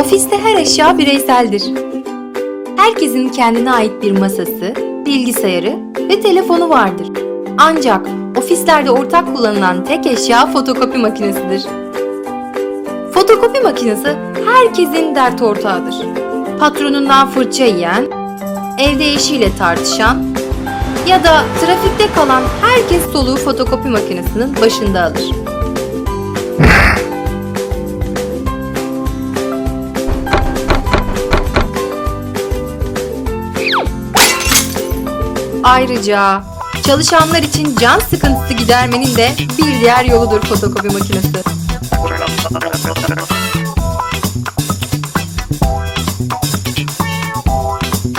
Ofiste her eşya bireyseldir. Herkesin kendine ait bir masası, bilgisayarı ve telefonu vardır. Ancak ofislerde ortak kullanılan tek eşya fotokopi makinesidir. Fotokopi makinesi herkesin dert ortağıdır. Patronundan fırça yiyen, evde eşiyle tartışan ya da trafikte kalan herkes soluğu fotokopi makinesinin başında alır. Ayrıca çalışanlar için can sıkıntısı gidermenin de bir diğer yoludur fotokopi makinesi.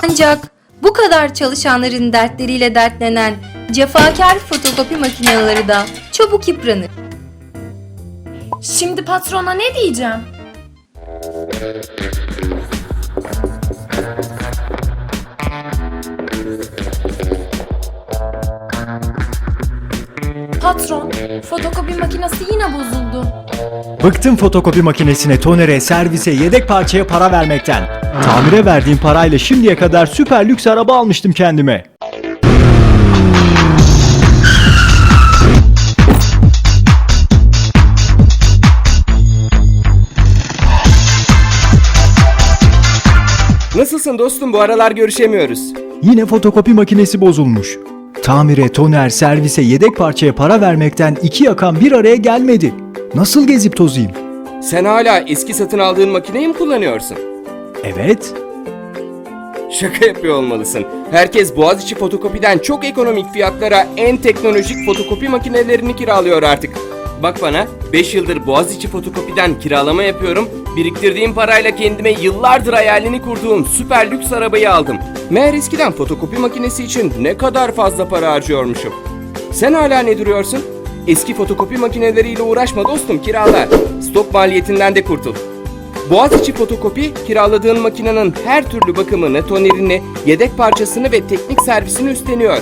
Ancak bu kadar çalışanların dertleriyle dertlenen cefakar fotokopi makineleri da çabuk yıpranır. Şimdi patrona ne diyeceğim? Patron, fotokopi makinesi yine bozuldu. Bıktım fotokopi makinesine, tonere, servise, yedek parçaya para vermekten. Tamire verdiğim parayla şimdiye kadar süper lüks araba almıştım kendime. Nasılsın dostum bu aralar görüşemiyoruz. Yine fotokopi makinesi bozulmuş. Tamire, toner, servise, yedek parçaya para vermekten iki yakan bir araya gelmedi. Nasıl gezip tozayım? Sen hala eski satın aldığın makineyi mi kullanıyorsun? Evet. Şaka yapıyor olmalısın. Herkes Boğaziçi fotokopiden çok ekonomik fiyatlara en teknolojik fotokopi makinelerini kiralıyor artık. Bak bana 5 yıldır Boğaziçi fotokopiden kiralama yapıyorum. Biriktirdiğim parayla kendime yıllardır hayalini kurduğum süper lüks arabayı aldım. Meğer eskiden fotokopi makinesi için ne kadar fazla para harcıyormuşum. Sen hala ne duruyorsun? Eski fotokopi makineleriyle uğraşma dostum kirala. Stok maliyetinden de kurtul. Boğaziçi Fotokopi kiraladığın makinenin her türlü bakımını, tonerini, yedek parçasını ve teknik servisini üstleniyor.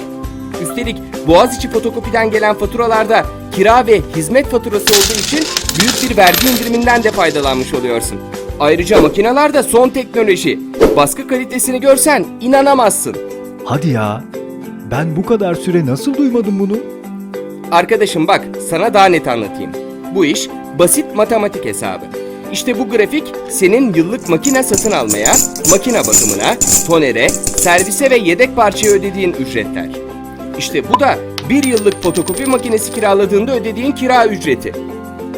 Üstelik Boğaziçi Fotokopi'den gelen faturalarda kira ve hizmet faturası olduğu için büyük bir vergi indiriminden de faydalanmış oluyorsun. Ayrıca makineler de son teknoloji. Baskı kalitesini görsen inanamazsın. Hadi ya. Ben bu kadar süre nasıl duymadım bunu? Arkadaşım bak sana daha net anlatayım. Bu iş basit matematik hesabı. İşte bu grafik senin yıllık makine satın almaya, makine bakımına, tonere, servise ve yedek parçaya ödediğin ücretler. İşte bu da bir yıllık fotokopi makinesi kiraladığında ödediğin kira ücreti.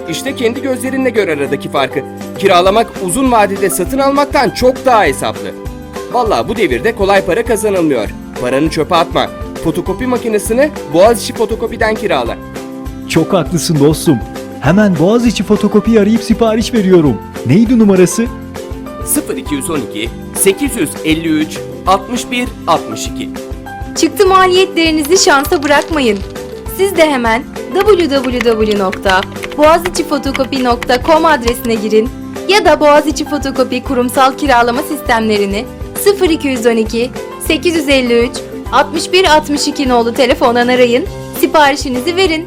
İşte kendi gözlerinle gör aradaki farkı. Kiralamak uzun vadede satın almaktan çok daha hesaplı. Vallahi bu devirde kolay para kazanılmıyor. Paranı çöpe atma. Fotokopi makinesini Boğaziçi Fotokopi'den kirala. Çok haklısın dostum. Hemen Boğaziçi fotokopi arayıp sipariş veriyorum. Neydi numarası? 0212 853 61 62 Çıktı maliyetlerinizi şansa bırakmayın. Siz de hemen www.boğaziçifotokopi.com adresine girin ya da Boğaziçi Fotokopi kurumsal kiralama sistemlerini 0212 853 61 62 nolu telefondan arayın, siparişinizi verin.